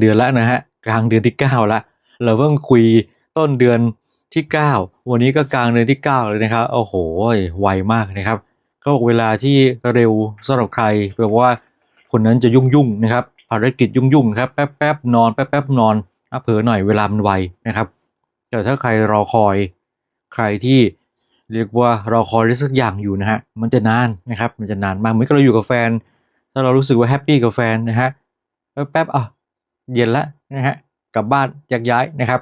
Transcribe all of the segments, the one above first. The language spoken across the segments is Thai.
เดือนแล้วนะฮะกลางเดือนที่9แล้วเราเพิ่งคุยต้นเดือนที่ 9 วันนี้ก็กลางเดือนที่ 9 เลยนะครับโอ้โหไวมากนะครับก็บอกเวลาที่เร็วสำหรับใครแปลว่าคนนั้นจะยุ่งยุ่งนะครับภารกิจยุ่งยุ่งครับแป๊บแป๊บนอนแป๊บแป๊บนอนอเผลอหน่อยเวลามันไวนะครับ แต่ถ้าใครรอคอยใครที่เรียกว่ารอคอยสักอย่างอยู่นะฮะมันจะนานนะครับ มันจะนานมากเหมือนกับเราอยู่กับแฟน ถ้าเรารู้สึกว่าแฮปปี้กับแฟนนะฮะแป๊บๆอะ เย็นละนะฮะกลับบ้านแยกย้ายนะครับ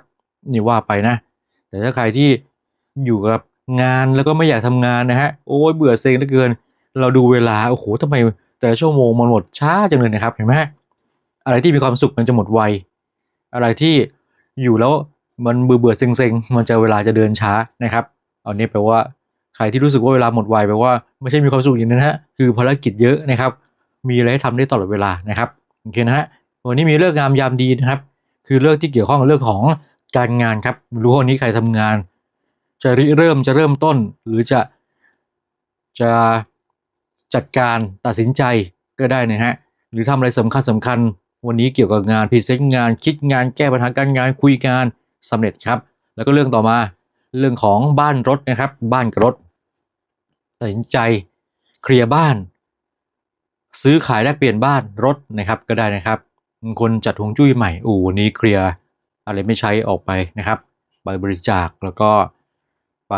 นี่ว่าไปนะ แต่ถ้าใครที่อยู่กับงานแล้วก็ไม่อยากทำงานนะฮะโอ้ยเบื่อเซ็งเหลือเกิน เราดูเวลาโอ้โหทำไม แต่ละชั่วโมงมันหมดช้าจังเลยนะครับเห็นไหมอะไรที่มีความสุขมันจะหมดไวอะไรที่อยู่แล้วมันเบื่อเบื่อเซ็งเซ็งมันจะเวลาจะเดินช้านะครับเอานี้แปลว่าใครที่รู้สึกว่าเวลาหมดไวแปลว่าไม่ใช่มีความสุขอย่างนั้นฮะคือภารกิจเยอะนะครับ มีอะไรให้ทำได้ตลอดเวลานะครับโอเคนะฮะ วันนี้มีเรื่องงามยามดีนะครับ คือเรื่องที่เกี่ยวข้องกับเรื่องของการงานครับ รู้วันนี้ใครทำงาน จะริเริ่มจะเริ่มต้น หรือจะจะจัดการตัดสินใจก็ได้นะฮะหรือทำอะไรสำคัญสำคัญ วันนี้เกี่ยวกับงานพรีเซนต์งานคิดงานแก้ปัญหาการงานคุยงานสำเร็จครับ แล้วก็เรื่องต่อมาเรื่องของบ้านรถนะครับ บ้านกับรถตัดสินใจเคลียร์บ้าน ซื้อขายแลกเปลี่ยนบ้านรถนะครับก็ได้นะครับ คนจัดฮวงจุ้ยใหม่อูวันนี้เคลียร์อะไรไม่ใช้ออกไปนะครับไปบริจาคแล้วก็ไป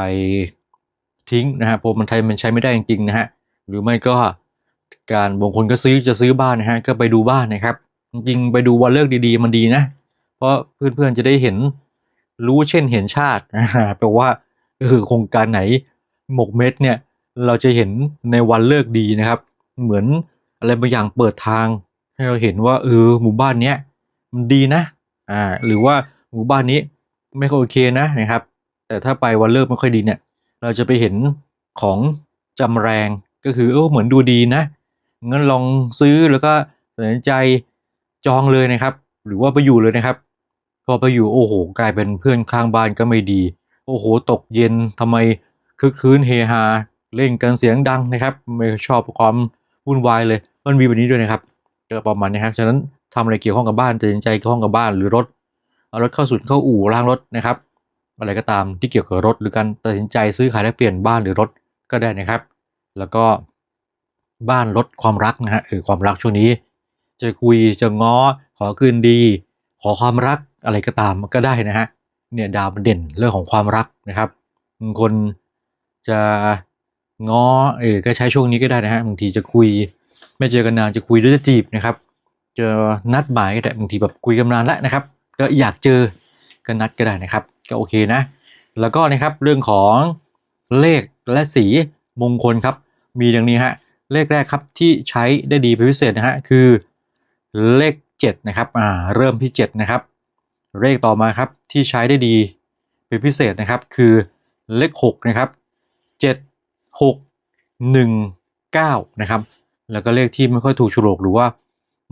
ทิ้งนะฮะเพราะมันไทยมันใช้ไม่ได้จริงๆนะฮะหรือไม่ก็การบางคนก็ซื้อจะซื้อบ้านนะฮะก็ไปดูบ้านนะครับ จริงไปดูวันเลิกดีๆ มันดีนะ เพราะเพื่อนๆจะได้เห็นรู้เช่นเห็นชาติแปลว่าเออโครงการไหนหมกเม็ดเนี่ยเราจะเห็นในวันเลิกดีนะครับ เหมือนอะไรบางอย่างเปิดทาง ให้เราเห็นว่าเออหมู่บ้านเนี้ยมันดีนะอ่าหรือว่าหมู่บ้านนี้ไม่ค่อยโอเคนะนะครับ แต่ถ้าไปวันเลิกไม่ค่อยดีเนี่ย เราจะไปเห็นของจำแรงก็คือเออเหมือนดูดีนะงั้นลองซื้อแล้วก็ตัดสินใจจองเลยนะครับ หรือว่าไปอยู่เลยนะครับ พอไปอยู่โอ้โหกลายเป็นเพื่อนข้างบ้านก็ไม่ดี โอ้โห ตกเย็นทำไมคึกคืนเฮฮาเล่นกันเสียงดังนะครับ ไม่ชอบความวุ่นวายเลย มันมีแบบนี้ด้วยนะครับ ก็ประมาณนี้ครับ ฉะนั้นทำอะไรเกี่ยวข้องกับบ้านตัดสินใจเกี่ยวข้องกับบ้านหรือรถ เอารถเข้าศูนย์เข้าอู่ล้างรถนะครับ อะไรก็ตามที่เกี่ยวกับรถ หรือการตัดสินใจซื้อขายและเปลี่ยนบ้านหรือรถก็ได้นะครับ แล้วก็บ้านรถความรักนะฮะเออความรักช่วงนี้ จะคุยจะง้อขอคืนดี ขอความรักอะไรก็ตามก็ได้นะฮะเนี่ยดาวมันเด่นเรื่องของความรักนะครับบางคนจะง้อเออก็ใช้ช่วงนี้ก็ได้นะฮะบางทีจะคุย ไม่เจอกันนานจะคุยหรือจะจีบนะครับจะนัดหมายก็ได้บางทีแบบคุยกันนานแล้วนะครับ ก็อยากเจอก็นัดก็ได้นะครับ ก็โอเคนะ แล้วก็นะครับเรื่องของเลขและสีมงคลครับ มีดังนี้ฮะเลขแรกครับที่ใช้ได้ดีเป็นพิเศษนะฮะคือเลข7นะครับอ่าเริ่มที่ 7 นะครับ เลขต่อมาครับที่ใช้ได้ดีเป็นพิเศษนะครับ คือเลข6นะครับ7 6 1 9นะครับ แล้วก็เลขที่ไม่ค่อยถูกโฉลกหรือว่า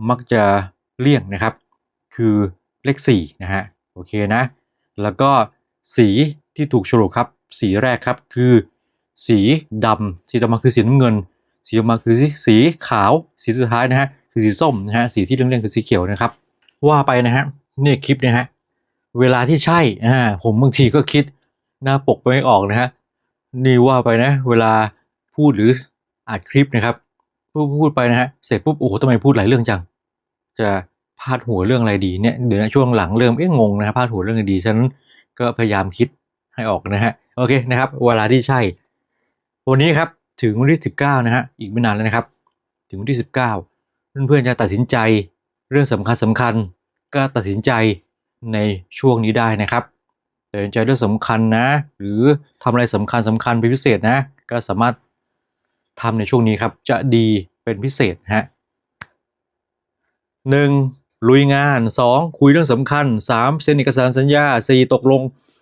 มักจะเลี่ยงนะครับ คือเลข4นะฮะโอเคนะ แล้วก็สีที่ถูกโฉลกครับ สีแรกครับคือ สีดำสีต่อมาคือสีน้ำเงิน สีต่อมาคือสีสีขาว สีสุดท้ายนะฮะคือสีส้มนะฮะสีที่เรื่องๆคือสีเขียวนะครับ ว่าไปนะฮะนี่คลิปนะฮะเวลาที่ใช่อ่าผมบางทีก็คิดหน้าปกไม่ออกนะฮะนี่ว่าไปนะ เวลาพูดหรืออัดคลิปนะครับ พูดพูดไปนะฮะเสร็จปุ๊บโอ้โหทำไมพูดหลายเรื่องจัง จะพาดหัวเรื่องอะไรดีเนี่ยเดี๋ยวนช่วงหลังเริ่มเอ๊ะงงนะครับพาดหัวเรื่องอะไรดีฉะนั้นก็พยายามคิดให้ออกนะฮะโอเคนะครับเวลาที่ใช่ วันนี้ครับถึงวันที่ 19 นะฮะอีกไม่นานแล้วนะครับ ถึงวันที่ 19 เพื่อนๆจะตัดสินใจเรื่องสำคัญสำคัญๆก็ตัดสินใจในช่วงนี้ได้นะครับตัดสินใจเรื่องสำคัญนะ หรือทำอะไรสำคัญสำคัญเป็นพิเศษนะ ก็สามารถ ทำในช่วงนี้ครับจะดีเป็นพิเศษฮะหนึ่งลุยงาน 2 คุยเรื่องสำคัญ 3 เซ็นเอกสารสัญญา 4 ตกลง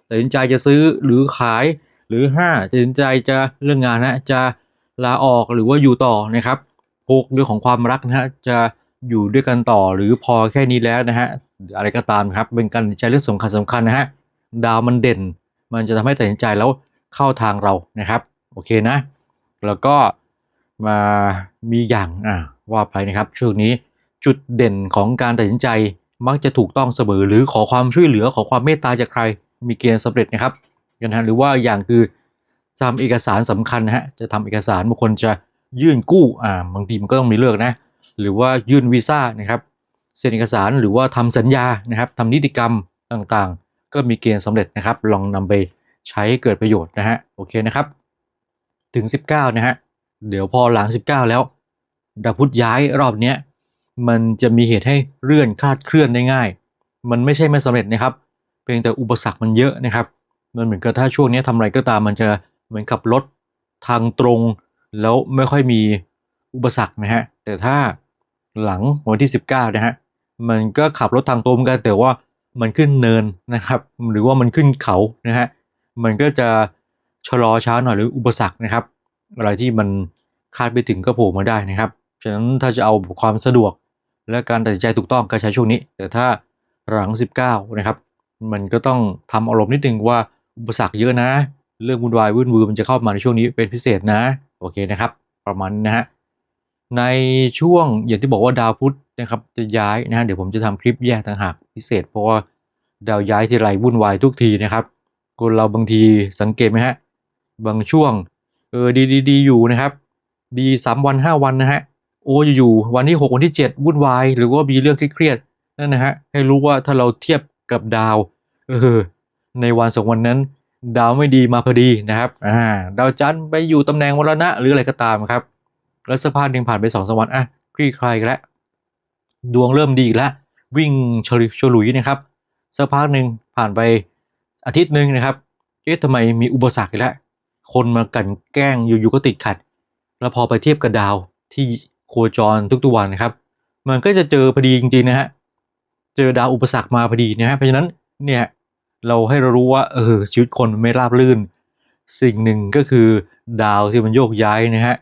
ตัดสินใจจะซื้อหรือขายหรือ 5ตัดสินใจจะเรื่องงานนะจะลาออกหรือว่าอยู่ต่อนะครับ6เรื่องของความรักนะฮะจะอยู่ด้วยกันต่อหรือพอแค่นี้แล้วนะฮะอะไรก็ตามครับเป็นการตัดสินใจเรื่องสำคัญสำคัญนะฮะดาวมันเด่น มันจะทำให้ตัดสินใจแล้วเข้าทางเรานะครับ โอเคนะ แล้วก็ มามีอย่างอ่าว่าไปนะครับช่วงนี้จุดเด่นของการตัดสินใจมักจะถูกต้องเสมอหรือขอความช่วยเหลือขอความเมตตาจากใครมีเกณฑ์สำเร็จนะครับกันนะหรือว่าอย่างคือทำเอกสารสำคัญนะฮะจะทำเอกสารบางคนจะยื่นกู้อ่าบางทีมันก็ต้องมีเลือกนะ หรือว่ายื่นวีซ่านะครับเซ็นเอกสารหรือว่าทำสัญญานะครับทำนิติกรรมต่างๆ ก็มีเกณฑ์สำเร็จนะครับ ลองนำไปใช้เกิดประโยชน์นะฮะโอเคนะครับ ถึง 19 นะฮะ เดี๋ยวพอหลัง 19 แล้วดาวพุธย้ายรอบเนี้ยมันจะมีเหตุให้เลื่อนคลาดเคลื่อนได้ง่าย มันไม่ใช่ไม่สำเร็จนะครับ เพียงแต่อุปสรรคมันเยอะนะครับ มันเหมือนกับถ้าช่วงนี้ทำอะไรก็ตามมันจะเหมือนขับรถทางตรง แล้วไม่ค่อยมีอุปสรรคนะฮะ แต่ถ้าหลังวันที่ 19 นะฮะ มันก็ขับรถทางตรงกันแต่ว่ามันขึ้นเนินนะครับ หรือว่ามันขึ้นเขานะฮะ มันก็จะชะลอช้าหน่อยหรืออุปสรรคนะครับ อะไรที่มันคาดไม่ถึงก็โผล่มาได้นะครับ ฉะนั้นถ้าจะเอาความสะดวกและการตัดสินใจถูกต้องก็ใช้ช่วงนี้ แต่ถ้าหลัง 19 นะครับ มันก็ต้องทำอารมณ์นิดนึงว่าอุปสรรคเยอะนะ เรื่องวุ่นวายวุ่นวือมันจะเข้ามาในช่วงนี้เป็นพิเศษนะ โอเคนะครับ ประมาณนี้นะฮะ ในช่วงอย่างที่บอกว่าดาวพุธนะครับจะย้ายนะฮะเดี๋ยวผมจะทำคลิปแยกต่างหากพิเศษ เพราะว่าดาวย้ายทีไรวุ่นวายทุกทีนะครับ คนเราบางทีสังเกตไหมฮะ บางช่วง เออดีดีดีอยู่นะครับ ดีสามวันห้าวันนะฮะโอ้อยู่วันที่หกวันที่เจ็ดวุ่นวายหรือว่ามีเรื่องเครียดๆนั่นนะฮะให้รู้ว่าถ้าเราเทียบกับดาวเออในวันสองวันนั้น ดาวไม่ดีมาพอดีนะครับอ่าดาวจันทร์ไปอยู่ตำแหน่งมรณะหรืออะไรก็ตามครับ แล้วสักพักหนึ่งผ่านไปสองสามวันอะคลี่คลายแล้วดวงเริ่มดีอีกแล้ววิ่งฉลุฉลุยนะครับสักพักหนึ่งผ่านไปอาทิตย์หนึ่งนะครับเอ๊ะทำไมมีอุปสรรคอีกแล้ว คนมากันแกล้งอยู่ๆก็ติดขัด แล้วพอไปเทียบกับดาวที่โคจรทุกๆวันนะครับ มันก็จะเจอพอดีจริงๆนะฮะเจอดาวอุปสรรคมาพอดีนะฮะเพราะฉะนั้นเนี่ยเราให้เรารู้ว่าเออชีวิตคนมันไม่ราบรื่น สิ่งหนึ่งก็คือดาวที่มันโยกย้ายนะฮะ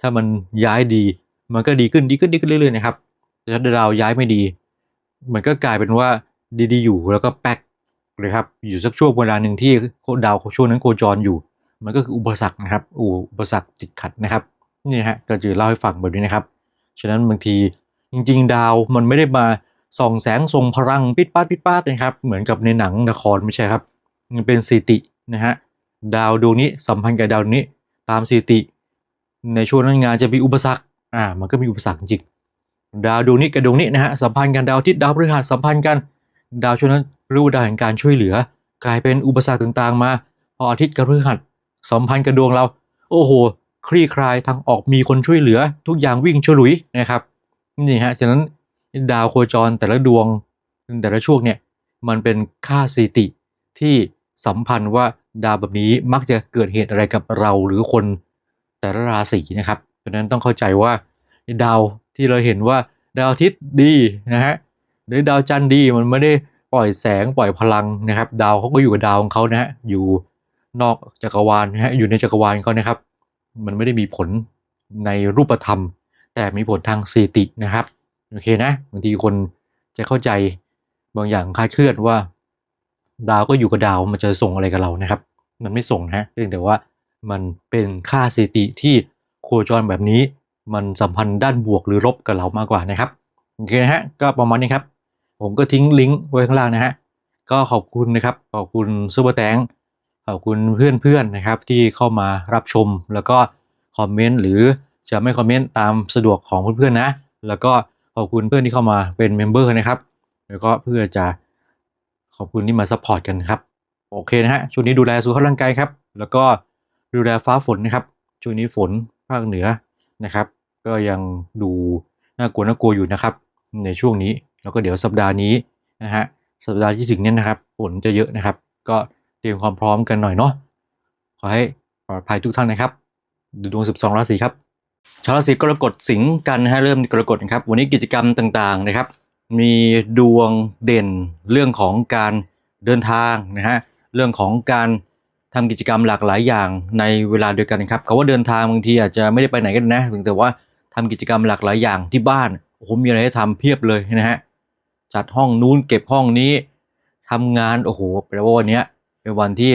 ถ้ามันย้ายดีมันก็ดีขึ้นดีขึ้นดีขึ้นเรื่อยๆนะครับแต่ถ้าดาวย้ายไม่ดี มันก็กลายเป็นว่าดีๆอยู่แล้วก็แป๊กเลยครับอยู่สักช่วงเวลาหนึ่งที่ดาวช่วงนั้นโคจรอยู่ มันก็คืออุปสรรคนะครับอุปสรรคติดขัดนะครับนี่ฮะก็จะเล่าให้ฟังแบบนี้นะครับ ฉะนั้นบางทีจริง ๆ ดาวมันไม่ได้มาส่องแสงทรงพลังปิดปาดปิดปาดนะครับ เหมือนกับในหนังละครไม่ใช่ครับ มันเป็นสตินะฮะดาวดวงนี้สัมพันธ์กับดาวนี้ตามสติ ในช่วงนั้นงานจะมีอุปสรรคอ่ามันก็มีอุปสรรคจริงดาวดวงนี้กับดวงนี้นะฮะสัมพันธ์กันดาวอาทิตย์ดาวพฤหัสสัมพันธ์กัน ดาวช่วงนั้นรู้ดาวแห่งการช่วยเหลือ กลายเป็นอุปสรรคต่างๆ มาพออาทิตย์กับพฤหัส สัมพันธ์กับดวงเรา โอ้โห คลี่คลายทางออกมีคนช่วยเหลือ ทุกอย่างวิ่งฉลุยนะครับนี่ฮะฉะนั้นดาวโคจรแต่ละดวงแต่ละช่วงเนี่ยมันเป็นค่าสถิติที่สัมพันธ์ว่าดาวแบบนี้มักจะเกิดเหตุอะไรกับเราหรือคนแต่ละราศีนะครับเพราะฉะนั้นต้องเข้าใจว่าดาวที่เราเห็นว่าดาวอาทิตย์ดีนะฮะหรือดาวจันทร์ดีมันไม่ได้ปล่อยแสงปล่อยพลังนะครับ ดาวเขาก็อยู่กับดาวของเขานะฮะอยู่ นอกจักรวาลนะฮะอยู่ในจักรวาลเขานะครับ มันไม่ได้มีผลในรูปธรรม แต่มีผลทางสตินะครับโอเคนะบางทีคนจะเข้าใจบางอย่างคลาดเคลื่อนว่า ดาวก็อยู่กับดาวมันจะส่งอะไรกับเรานะครับ มันไม่ส่งนะเพียงแต่ว่ามันเป็นค่าสติที่โคจรแบบนี้ มันสัมพันธ์ด้านบวกหรือลบกับเรามากกว่านะครับโอเคนะฮะก็ประมาณนี้ครับ ผมก็ทิ้งลิงก์ไว้ข้างล่างนะฮะก็ขอบคุณนะครับขอบคุณซูเปอร์แตง ขอบคุณเพื่อนๆนะครับที่เข้ามารับชมแล้วก็คอมเมนต์หรือจะไม่คอมเมนต์ตามสะดวกของเพื่อนๆนะ แล้วก็ขอบคุณเพื่อนที่เข้ามาเป็นเมมเบอร์นะครับ แล้วก็เพื่อจะขอบคุณที่มาซัพพอร์ตกันครับ โอเคนะฮะ ช่วงนี้ดูแลสุขภาพร่างกายครับ แล้วก็ดูแลฟ้าฝนนะครับ ช่วงนี้ฝนภาคเหนือนะครับ ก็ยังดูน่ากลัวน่ากลัวอยู่นะครับ ในช่วงนี้ แล้วก็เดี๋ยวสัปดาห์นี้นะฮะ สัปดาห์ที่ถึงเนี้นะครับ ฝนจะเยอะนะครับ ก็ เตรียมความพร้อมกันหน่อยเนาะขอให้ปลอดภัยทุกท่านนะครับดูดวง 12 ราศีครับชาวราศีกรกฎสิงห์กันนะฮะเริ่มกรกฎนะครับ วันนี้กิจกรรมต่างๆนะครับ มีดวงเด่นเรื่องของการเดินทางนะฮะเรื่องของการทำกิจกรรมหลากหลายอย่างในเวลาเดียวกันนะครับเขาว่าเดินทางบางทีอาจจะไม่ได้ไปไหนกันนะแต่ว่าทำกิจกรรมหลากหลายอย่างที่บ้านโอ้โหมีอะไรให้ทำเพียบเลยนะฮะจัดห้องนู้นเก็บห้องนี้ทำงานโอ้โหแปลว่าวันนี้ เป็นวันที่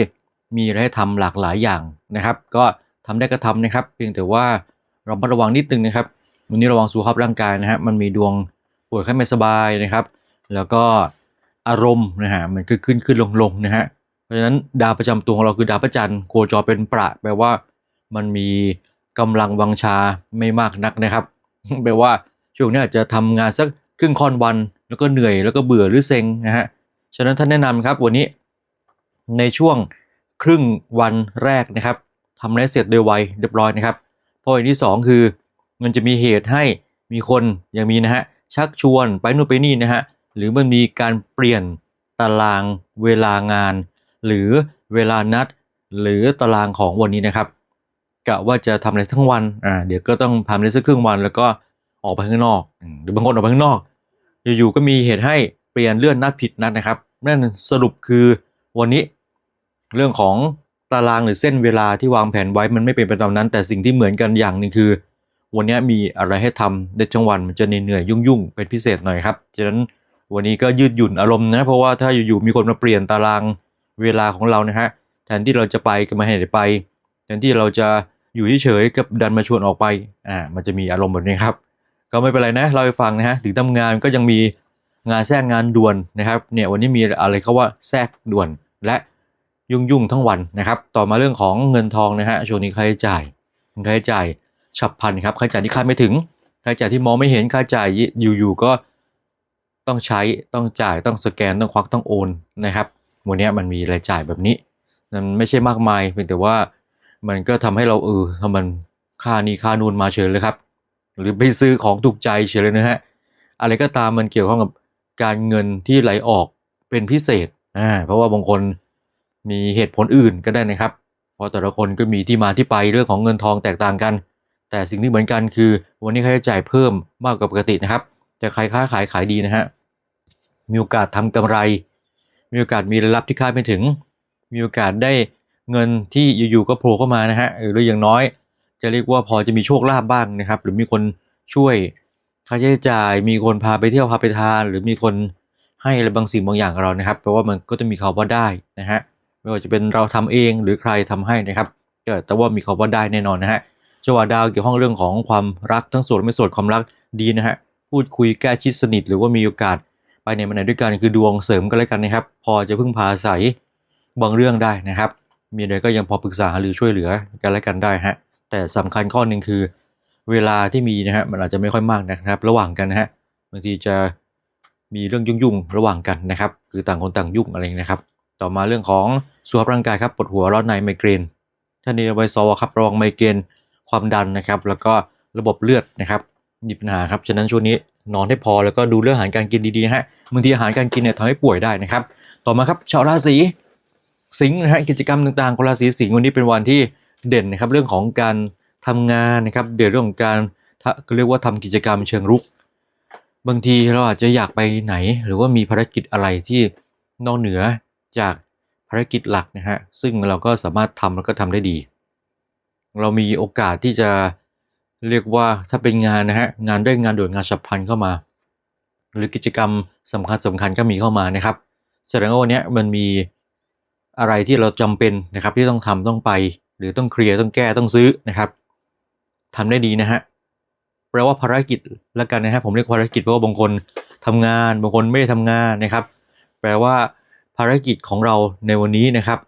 มีอะไรให้ทำหลากหลายอย่างนะครับ ก็ทำได้ก็ทำนะครับ เพียงแต่ว่าเราระวังนิดนึงนะครับวันนี้ระวังสุขภาพร่างกายนะฮะมันมีดวงป่วยไข้ไม่สบายนะครับ แล้วก็อารมณ์นะฮะมันก็ขึ้นขึ้นลงลงนะฮะเพราะฉะนั้นดาวประจำตัวของเราคือดาวพระจันทร์โคจรเป็นประแปลว่ามันมีกำลังวังชาไม่มากนักนะครับแปลว่าช่วงนี้อาจจะทำงานสักครึ่งค่อนวัน แล้วก็เหนื่อยแล้วก็เบื่อหรือเซ็งนะฮะฉะนั้นท่านแนะนำครับวันนี้ ในช่วงครึ่งวันแรกนะครับทำอะไรเสร็จโดยไวเรียบร้อยนะครับเพราะอย่างที่สองคือ มันจะมีเหตุให้มีคนอย่างมีนะฮะชักชวนไปนู่นไปนี่นะฮะหรือมันมีการเปลี่ยนตารางเวลางาน หรือเวลานัด หรือตารางของวันนี้นะครับกะว่าจะทำอะไรทั้งวันอ่าเดี๋ยวก็ต้องทำอะไรสักครึ่งวัน แล้วก็ออกไปข้างนอกหรือบางคนออกไปข้างนอก อยู่ๆก็มีเหตุให้เปลี่ยนเลื่อนนัดผิดนัดนะครับนั่นสรุปคือวันนี้ เรื่องของตารางหรือเส้นเวลาที่วางแผนไว้มันไม่เป็นไปตามนั้น แต่สิ่งที่เหมือนกันอย่างหนึ่งคือ วันนี้มีอะไรให้ทำในจังวันมันจะเหนื่อยๆยุ่งๆเป็นพิเศษหน่อยครับฉะนั้นวันนี้ก็ยืดหยุ่นอารมณ์นะเพราะว่าถ้าอยู่ๆมีคนมาเปลี่ยนตารางเวลาของเรานะฮะแทนที่เราจะไปก็ไม่ให้ได้ไป แทนที่เราจะอยู่เฉยๆกับดันมาชวนออกไปอ่ามันจะมีอารมณ์แบบนี้ครับ ก็ไม่เป็นไรนะเราไปฟังนะฮะถึงทำงานก็ยังมีงานแทรกงานด่วนนะครับเนี่ยวันนี้มีอะไรเขาว่าแทรกด่วนและ ยุ่งยุ่งๆทั้งวันนะครับ ต่อมาเรื่องของเงินทองนะฮะช่วงนี้ค่าใช้จ่ายค่าใช้จ่ายฉับพลันครับค่าใช้จ่ายที่คาดไม่ถึงค่าใช้จ่ายที่มองไม่เห็นค่าใช้จ่ายอยู่ๆก็ต้องใช้ต้องจ่ายต้องสแกนต้องควักต้องโอนนะครับวันนี้มันมีรายจ่ายแบบนี้มันไม่ใช่มากมายเพียงแต่ว่ามันก็ทำให้เราเออทำมันค่านี้ค่านูนมาเฉยเลยครับ หรือไปซื้อของถูกใจเฉยเลยนะฮะอะไรก็ตามมันเกี่ยวข้องกับการเงินที่ไหลออกเป็นพิเศษอ่าเพราะว่าบางคน มีเหตุผลอื่นก็ได้นะครับ เพราะแต่ละคนก็มีที่มาที่ไปเรื่องของเงินทองแตกต่างกัน แต่สิ่งที่เหมือนกันคือ วันนี้ค่าใช้จ่ายเพิ่มมากกว่าปกตินะครับจะใครค้าขายขายดีนะฮะ มีโอกาสทำกำไร มีโอกาสมีรายรับที่คาดไม่ถึง มีโอกาสได้เงินที่อยู่ๆก็โผล่เข้ามานะฮะหรืออย่างน้อย จะเรียกว่าพอจะมีโชคลาภบ้างนะครับ หรือมีคนช่วยค่าใช้จ่ายมีคนพาไปเที่ยวพาไปทาน หรือมีคนให้อะไรบางสิ่งบางอย่างกับเรานะครับแปลว่ามันก็จะมีคำว่าได้นะฮะ ไม่ว่าจะเป็นเราทำเองหรือใครทำให้นะครับก็แต่ว่ามีคำว่าได้แน่นอนนะฮะจังหวะดาวเกี่ยวข้องเรื่องของความรักทั้งสดและไม่โสดความรักดีนะฮะพูดคุยแก้ชิดสนิทหรือว่ามีโอกาสไปในมาไหนด้วยกันคือดวงเสริมกันแล้วกันนะครับ พอจะพึ่งพาอาศัยบางเรื่องได้นะครับ มีอะไรก็ยังพอปรึกษาหรือช่วยเหลือกันและกันได้ฮะแต่สำคัญข้อหนึ่งคือ เวลาที่มีนะฮะมันอาจจะไม่ค่อยมากนะครับ ระหว่างกันนะฮะบางทีจะมีเรื่องยุ่งๆระหว่างกันนะครับ คือต่างคนต่างยุ่งอะไรนะครับ ต่อมาเรื่องของสุขภาพร่างกายครับปวดหัวร้อนในไมเกรนท่านนี้ไวซอครับระวังไมเกรนความดันนะครับ แล้วก็ระบบเลือดนะครับมีปัญหาครับฉะนั้นช่วงนี้นอนให้พอแล้วก็ดูเรื่องอาหารการกินดีๆนะฮะบางทีอาหารการกินเนี่ยทำให้ป่วยได้นะครับ ต่อมาครับชาวราศีสิงห์นะฮะกิจกรรมต่างๆของราศีสิงห์วันนี้เป็นวันที่เด่นนะครับ เรื่องของการทำงานนะครับเด่นเรื่องของการเรียกว่าทำกิจกรรมเชิงรุก บางทีเราอาจจะอยากไปไหน หรือว่ามีภารกิจอะไรที่นอกเหนือ จากภารกิจหลักนะฮะซึ่งเราก็สามารถทำแล้วก็ทำได้ดี เรามีโอกาสที่จะเรียกว่าถ้าเป็นงานนะฮะงานด้วยงานด่วนงานฉับพลันเข้ามา หรือกิจกรรมสำคัญสำคัญก็มีเข้ามานะครับแสดงว่าวันเนี้ยมันมีอะไรที่เราจำเป็นนะครับที่ต้องทำต้องไป หรือต้องเคลียร์ต้องแก้ต้องซื้อนะครับทำได้ดีนะฮะแปลว่าภารกิจละกันนะฮะผมเรียกภารกิจเพราะว่าบางคนทำงาน บางคนไม่ได้ทำงานนะครับ แปลว่า ภารกิจของเราในวันนี้นะครับ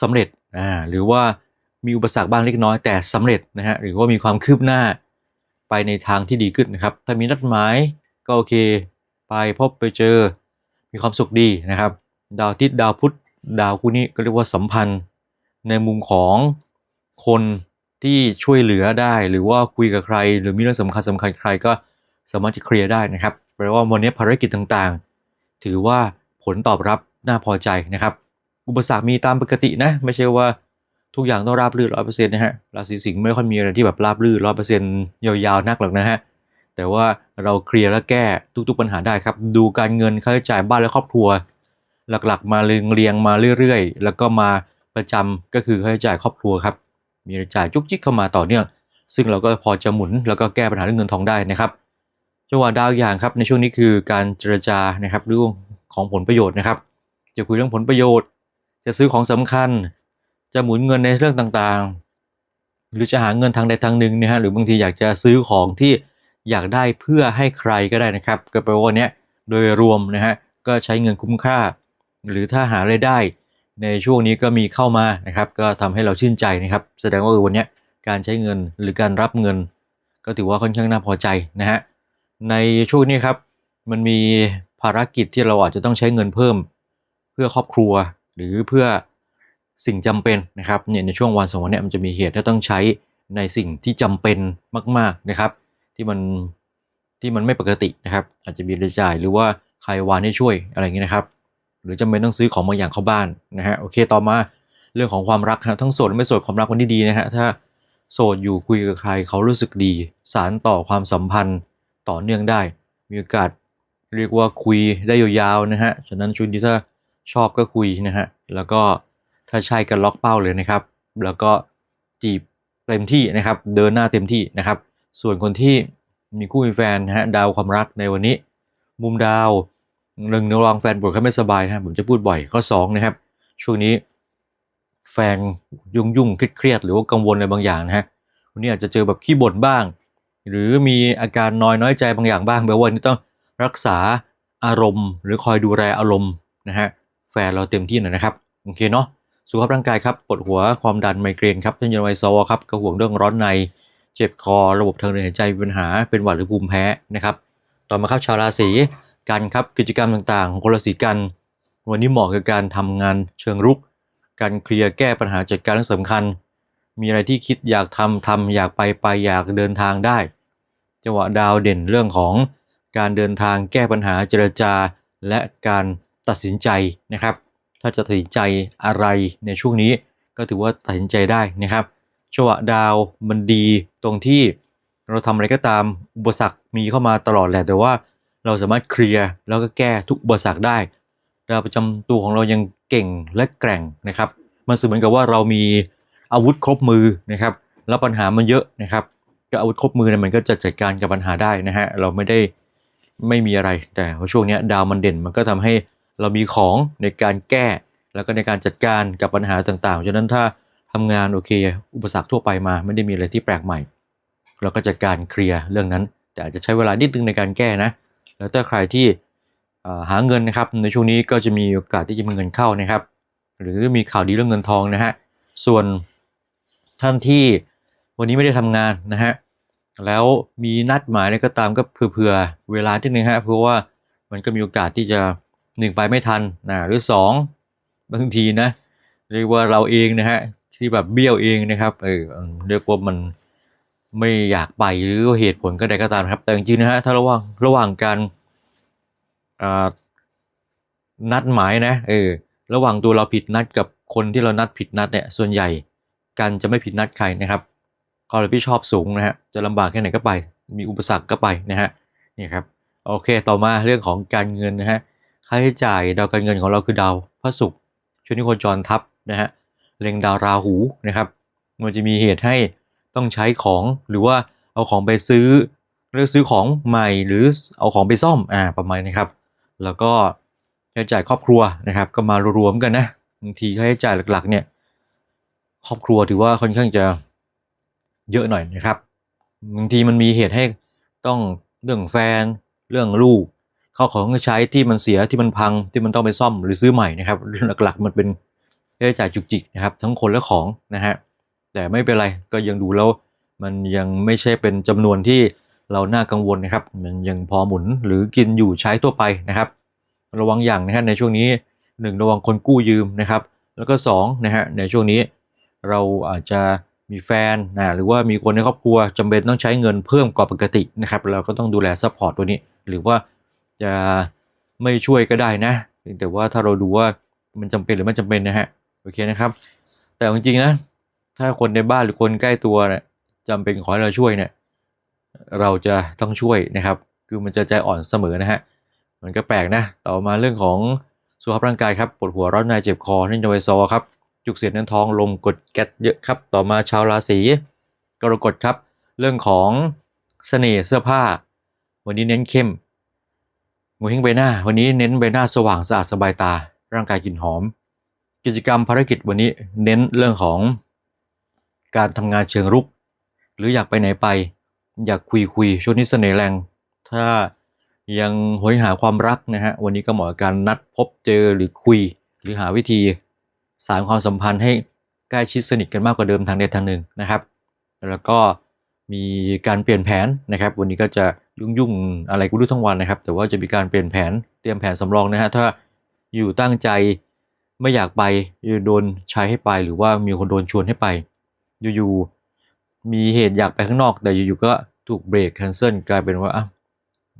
สำเร็จอ่าหรือว่ามีอุปสรรคบ้างเล็กน้อยแต่สำเร็จนะฮะหรือว่ามีความคืบหน้าไปในทางที่ดีขึ้นนะครับ ถ้ามีนัดหมายก็โอเค ไปพบไปเจอมีความสุขดีนะครับ ดาวทิตย์ดาวพุธดาวคู่นี้ก็เรียกว่าสัมพันธ์ ในมุมของคนที่ช่วยเหลือได้ หรือว่าคุยกับใคร หรือมีเรื่องสำคัญสำคัญใครก็สามารถที่เคลียร์ได้นะครับแปลว่าวันนี้ภารกิจต่างๆ ถือว่าผลตอบรับ น่าพอใจนะครับ อุปสรรคมีตามปกตินะ ไม่ใช่ว่าทุกอย่างต้องราบรื่นร้อยเปอร์เซ็นต์นะฮะ ราศีสิงห์ไม่ค่อยมีอะไรที่แบบราบรื่นร้อยเปอร์เซ็นต์ยาวๆนักหรอกนะฮะ แต่ว่าเราเคลียร์และแก้ทุกๆปัญหาได้ครับ ดูการเงินค่าใช้จ่ายบ้านและครอบครัว หลักๆ มาเรียงๆมาเรื่อยๆ แล้วก็มาประจำก็คือค่าใช้จ่ายครอบครัวครับ มีรายจ่ายจุกจิกเข้ามาต่อเนื่อง ซึ่งเราก็พอจะหมุนแล้วก็แก้ปัญหาเรื่องเงินทองได้นะครับจังหวะดาวอย่างครับในช่วงนี้คือการเจรจานะครับเรื่องของผลประโยชน์นะครับ จะคุยเรื่องผลประโยชน์ จะซื้อของสำคัญ จะหมุนเงินในเรื่องต่างๆ หรือจะหาเงินทางใดทางหนึ่งนะฮะหรือบางทีอยากจะซื้อของที่อยากได้เพื่อให้ใครก็ได้นะครับ ก็แปลว่าวันเนี้ยโดยรวมนะฮะก็ใช้เงินคุ้มค่า หรือถ้าหารายได้ ในช่วงนี้ก็มีเข้ามานะครับ ก็ทำให้เราชื่นใจนะครับ แสดงว่าวันนี้การใช้เงินหรือการรับเงิน ก็ถือว่าค่อนข้างน่าพอใจนะฮะในช่วงนี้ครับมันมีภารกิจที่เราอาจจะต้องใช้เงินเพิ่ม เพื่อครอบครัวหรือเพื่อสิ่งจำเป็นนะครับเนี่ยในช่วงวันสองวันเนี้ยมันจะมีเหตุที่ต้องใช้ในสิ่งที่จำเป็นมาก ๆนะครับ ที่มันที่มันไม่ปกตินะครับ อาจจะมีรายจ่ายหรือว่าใครวานให้ช่วยอะไรอย่างนี้นะครับ หรือจำเป็นต้องซื้อของบางอย่างเข้าบ้านนะฮะโอเคต่อมาเรื่องของความรักครับทั้งโสดและไม่โสดความรักวันที่ดีนะฮะถ้าโสดอยู่คุยกับใครเขารู้สึกดี สารต่อความสัมพันธ์ต่อเนื่องได้ มีโอกาสเรียกว่าคุยได้ยาวๆนะฮะฉะนั้นช่วงนี้ถ้า ชอบก็คุยนะฮะ แล้วก็ถ้าใช่ก็ล็อกเป้าเลยนะครับ แล้วก็จีบเต็มที่นะครับ เดินหน้าเต็มที่นะครับ ส่วนคนที่มีคู่มีแฟนนะฮะดาวความรักในวันนี้ มุมดาวหนึ่งระวังแฟนปวดเขาไม่สบายนะผมจะพูดบ่อยข้อสองนะครับ ช่วงนี้แฟนยุ่งยุ่งเครียดหรือว่ากังวลอะไรบางอย่างนะฮะวันนี้อาจจะเจอแบบขี้บ่นบ้าง หรือมีอาการน้อยน้อยใจบางอย่างบ้างแบบว่าวันนี้ต้องรักษาอารมณ์ หรือคอยดูแลอารมณ์นะฮะ แฟนเราเต็มที่หน่อยนะครับ โอเคเนาะสุขภาพร่างกายครับปวดหัวความดันไมเกรนครับท่นยนไวซอครับกระห่วงเรื่องร้อนใน เจ็บคอระบบทางเดินหายใจมีปัญหาเป็นหวัดหรือภูมิแพ้นะครับต่อมาครับชาวราศีกันครับกิจกรรมต่างๆ ของคนราศีกัน วันนี้เหมาะกับการทำงานเชิงรุก การเคลียร์แก้ปัญหาจัดการเรื่องสำคัญ มีอะไรที่คิดอยากทำทำอยากไปไปอยากเดินทางได้ จังหวะดาวเด่นเรื่องของการเดินทางแก้ปัญหาเจรจา และการ ตัดสินใจนะครับ ถ้าจะตัดสินใจอะไรในช่วงนี้ก็ถือว่าตัดสินใจได้นะครับจังหวะดาวมันดีตรงที่เราทำอะไรก็ตามอุปสรรคมีเข้ามาตลอดแหละแต่ว่าเราสามารถเคลียร์แล้วก็แก้ทุกอุปสรรคได้ดาวประจำตัวของเรายังเก่งและแกร่งนะครับ มันเสมือนกับว่าเรามีอาวุธครบมือนะครับ แล้วปัญหามันเยอะนะครับก็อาวุธครบมือเนี่ยมันก็จะจัดการกับปัญหาได้นะฮะเราไม่ได้ไม่มีอะไรแต่ช่วงนี้ดาวมันเด่นมันก็ทำให้ เรามีของในการแก้ แล้วก็ในการจัดการกับปัญหาต่างๆฉะนั้นถ้าทำงานโอเค อุปสรรคทั่วไปมา ไม่ได้มีอะไรที่แปลกใหม่ เราก็จัดการเคลียร์เรื่องนั้น แต่อาจจะใช้เวลานิดนึงในการแก้นะ แล้วถ้าใครที่หาเงินนะครับ ในช่วงนี้ก็จะมีโอกาสที่จะมีเงินเข้านะครับ หรือมีข่าวดีเรื่องเงินทองนะฮะส่วนท่านที่วันนี้ไม่ได้ทำงานนะฮะแล้วมีนัดหมายอะไรก็ตามก็เผื่อเวลาที่หนึ่งฮะเพราะว่ามันก็มีโอกาสที่จะ หนึ่งไปไม่ทันนะหรือสองบางทีนะเรียกว่าเราเองนะฮะที่แบบเบี้ยวเองนะครับเออเรียกว่ามันไม่อยากไปหรือเหตุผลก็ใดก็ตามครับแต่จริงๆนะฮะถ้าระหว่างระหว่างการนัดหมายนะเออระหว่างตัวเราผิดนัดกับคนที่เรานัดผิดนัดเนี่ยส่วนใหญ่กันจะไม่ผิดนัดใครนะครับความรับผิดชอบสูงนะฮะจะลำบากแค่ไหนก็ไป มีอุปสรรคก็ไปนะฮะนี่ครับโอเคต่อมาเรื่องของการเงินนะฮะ ค่าใช้จ่ายดาวการเงินของเราคือดาวพระศุกร์ช่วงนี้โคจรทับนะฮะเล็งดาวราหูนะครับ มันจะมีเหตุให้ต้องใช้ของหรือว่าเอาของไปซื้อเลือกซื้อของใหม่หรือเอาของไปซ่อมอ่าประมาณนี้ครับ แล้วก็ค่าใช้จ่ายครอบครัวนะครับ ก็มารวมๆกันนะบางทีค่าใช้จ่ายหลักๆเนี่ยครอบครัวถือว่าค่อนข้างจะเยอะหน่อยนะครับบางทีมันมีเหตุให้ต้องเรื่องแฟนเรื่องลูก ข้าของเครื่ใช้ที่มันเสียที่มันพังที่มันต้องไปซ่อมหรือซื้อใหม่นะครับหลักๆมันเป็นค่าใช้จ่ายจุกจิกนะครับ ทั้งคนและของนะฮะแต่ไม่เป็นไรก็ยังดูแล้ว มันยังไม่ใช่เป็นจำนวนที่เราน่ากังวลนะครับ มันยังพอหมุนหรือกินอยู่ใช้ทั่วไปนะครับ ระวังอย่างนะฮะในช่วงนี้หนึ่งระวังคนกู้ยืมนะครับ แล้วก็สองนะฮะในช่วงนี้ เราอาจจะมีแฟนนะหรือว่ามีคนในครอบครัวจำเป็นต้องใช้เงินเพิ่มกว่าปกตินะครับ เราก็ต้องดูแลซัพพอร์ตตัวนี้ หรือว่า จะไม่ช่วยก็ได้นะแต่ว่าถ้าเราดูว่ามันจำเป็นหรือไม่จำเป็นนะฮะโอเคนะครับ แต่จริงๆนะถ้าคนในบ้านหรือคนใกล้ตัวเนี่ยจำเป็นขอให้เราช่วยเนี่ยเราจะต้องช่วยนะครับ คือมันจะใจอ่อนเสมอนะฮะมันก็แปลกนะต่อมาเรื่องของสุขภาพร่างกายครับปวดหัวร้อนในเจ็บคอนื่จากไวซอครับจุกเสียดแน่นท้องลมกดแก๊สเยอะครับ ต่อมาชาวราศีกรกฎครับ เรื่องของเสน่ห์เสื้อผ้า วันนี้เน้นเข้ม งูหิ้งใบหน้า วันนี้เน้นใบหน้าสว่างสะอาดสบายตา ร่างกายกลิ่นหอม กิจกรรมภารกิจวันนี้เน้นเรื่องของ การทำงานเชิงรุก หรืออยากไปไหนไป อยากคุยคุยช่วงนี้เสน่ห์แรง ถ้ายังหอยหาความรักนะฮะวันนี้ก็เหมาะกับการนัดพบเจอหรือคุย หรือหาวิธีสานความสัมพันธ์ให้ใกล้ชิดสนิทกันมากกว่าเดิมทางใดทางหนึ่งนะครับ แล้วก็มีการเปลี่ยนแผนนะครับ วันนี้ก็จะ ยุ่งๆ อะไรก็รู้ทั้งวันนะครับ แต่ว่าจะมีการเปลี่ยนแผนเตรียมแผนสำรองนะฮะถ้าอยู่ตั้งใจไม่อยากไปโดนใช้ให้ไปหรือว่ามีคนโดนชวนให้ไป อยู่ๆมีเหตุอยากไปข้างนอก แต่อยู่ๆก็ถูกเบรกแคนเซิลกลายเป็นว่าอะ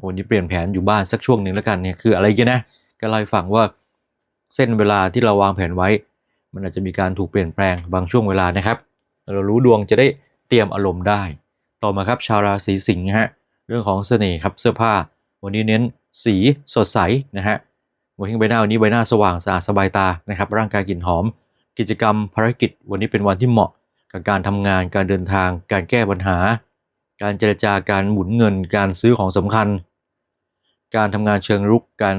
วันนี้เปลี่ยนแผนอยู่บ้านสักช่วงหนึ่งแล้วกันเนี่ยคืออะไรกันนะก็เล่าให้ฟังว่าเส้นเวลาที่เราวางแผนไว้ มันอาจจะมีการถูกเปลี่ยนแปลงบางช่วงเวลานะครับ เรารู้ดวงจะได้เตรียมอารมณ์ได้ ต่อมาครับชาวราศีสิงห์ฮะ เรื่องของเสน่ห์ครับเสื้อผ้า วันนี้เน้นสีสดใสนะฮะวันที่ใบหน้าวันนี้ใบหน้าสว่างสะอาดสบายตานะครับ ร่างกายกลิ่นหอม กิจกรรมภารกิจ วันนี้เป็นวันที่เหมาะกับการทำงานการเดินทาง การแก้ปัญหา การเจรจาการหมุนเงิน การซื้อของสำคัญ การทำงานเชิงรุกการ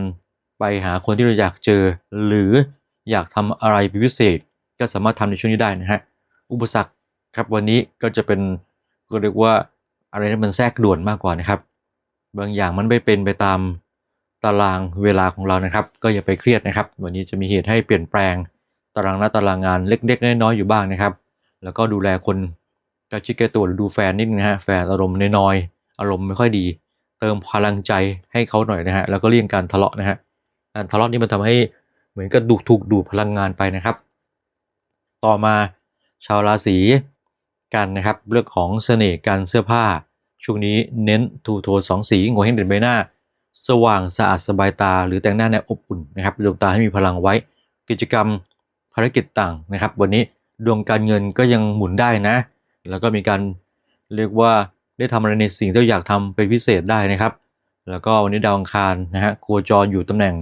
ไปหาคนที่เราอยากเจอ หรืออยากทำอะไรพิเศษ ก็สามารถทำในช่วงนี้ได้นะฮะอุปสรรคครับวันนี้ก็จะเป็นก็เรียกว่า อะไรที่มันแทรกด่วนมากกว่านะครับ บางอย่างมันไม่เป็นไปตามตารางเวลาของเรานะครับ ก็อย่าไปเครียดนะครับ วันนี้จะมีเหตุให้เปลี่ยนแปลง ตารางหน้าตารางงานเล็กๆน้อยๆอยู่บ้างนะครับ แล้วก็ดูแลคนใกล้ชิดกตัวหรือดูแฟนนิดนะฮะแฟนอารมณ์น้อยๆอารมณ์ไม่ค่อยดี เติมพลังใจให้เขาหน่อยนะฮะแล้วก็เลี่ยงการทะเลาะนะฮะการทะเลาะนี่มันทำให้เหมือนกับดูถูกดูพลังงานไปนะครับ ต่อมาชาวราศี กันนะครับ เรื่องของเสน่ห์การเสื้อผ้า ช่วงนี้เน้นทูโทสองสีงวเห็นเด่นใบหน้า สว่างสะอาดสบายตา หรือแต่งหน้าแนวอบอุ่นนะครับดวงตาให้มีพลังไว้ กิจกรรมภารกิจต่างนะครับ วันนี้ดวงการเงินก็ยังหมุนได้นะ แล้วก็มีการเรียกว่าได้ทำอะไรในสิ่งที่อยากทำเป็นพิเศษได้นะครับ แล้วก็วันนี้ดาวอังคารนะฮะโคจรอยู่ตำแหน่ง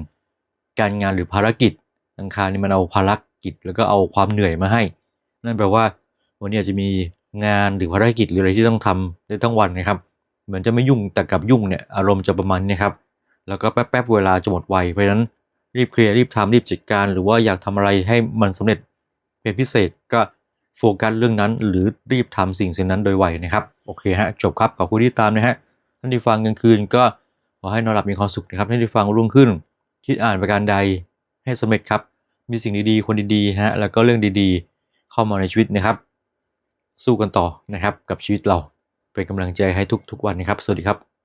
การงานหรือภารกิจ อังคารนี่มันเอาภารกิจ แล้วก็เอาความเหนื่อยมาให้ นั่นแปลว่าวันนี้อาจจะมี งานหรือภารกิจหรืออะไรที่ต้องทำได้ทั้งวันนะครับ เหมือนจะไม่ยุ่งแต่กับยุ่งเนี่ยอารมณ์จะประมาณนี้ครับ แล้วก็แป๊บๆเวลาจะหมดไวเพราะฉะนั้นรีบเคลียร์รีบทำรีบจัดการ หรือว่าอยากทำอะไรให้มันสำเร็จเป็นพิเศษก็โฟกัสเรื่องนั้น หรือรีบทำสิ่งสิ่งนั้นโดยไวนะครับโอเคฮะจบครับขอบคุณที่ตามนะฮะท่านที่ฟังกลางคืนก็ขอให้นอนหลับมีความสุขนะครับท่านที่ฟังรุ่งขึ้น คิดอ่านประการใดให้สำเร็จครับ มีสิ่งดีๆคนดีๆฮะแล้วก็เรื่องดีๆ เข้ามาในชีวิตนะครับ สู้กันต่อนะครับ กับชีวิตเราเป็นกำลังใจให้ทุกๆวันนะครับ สวัสดีครับ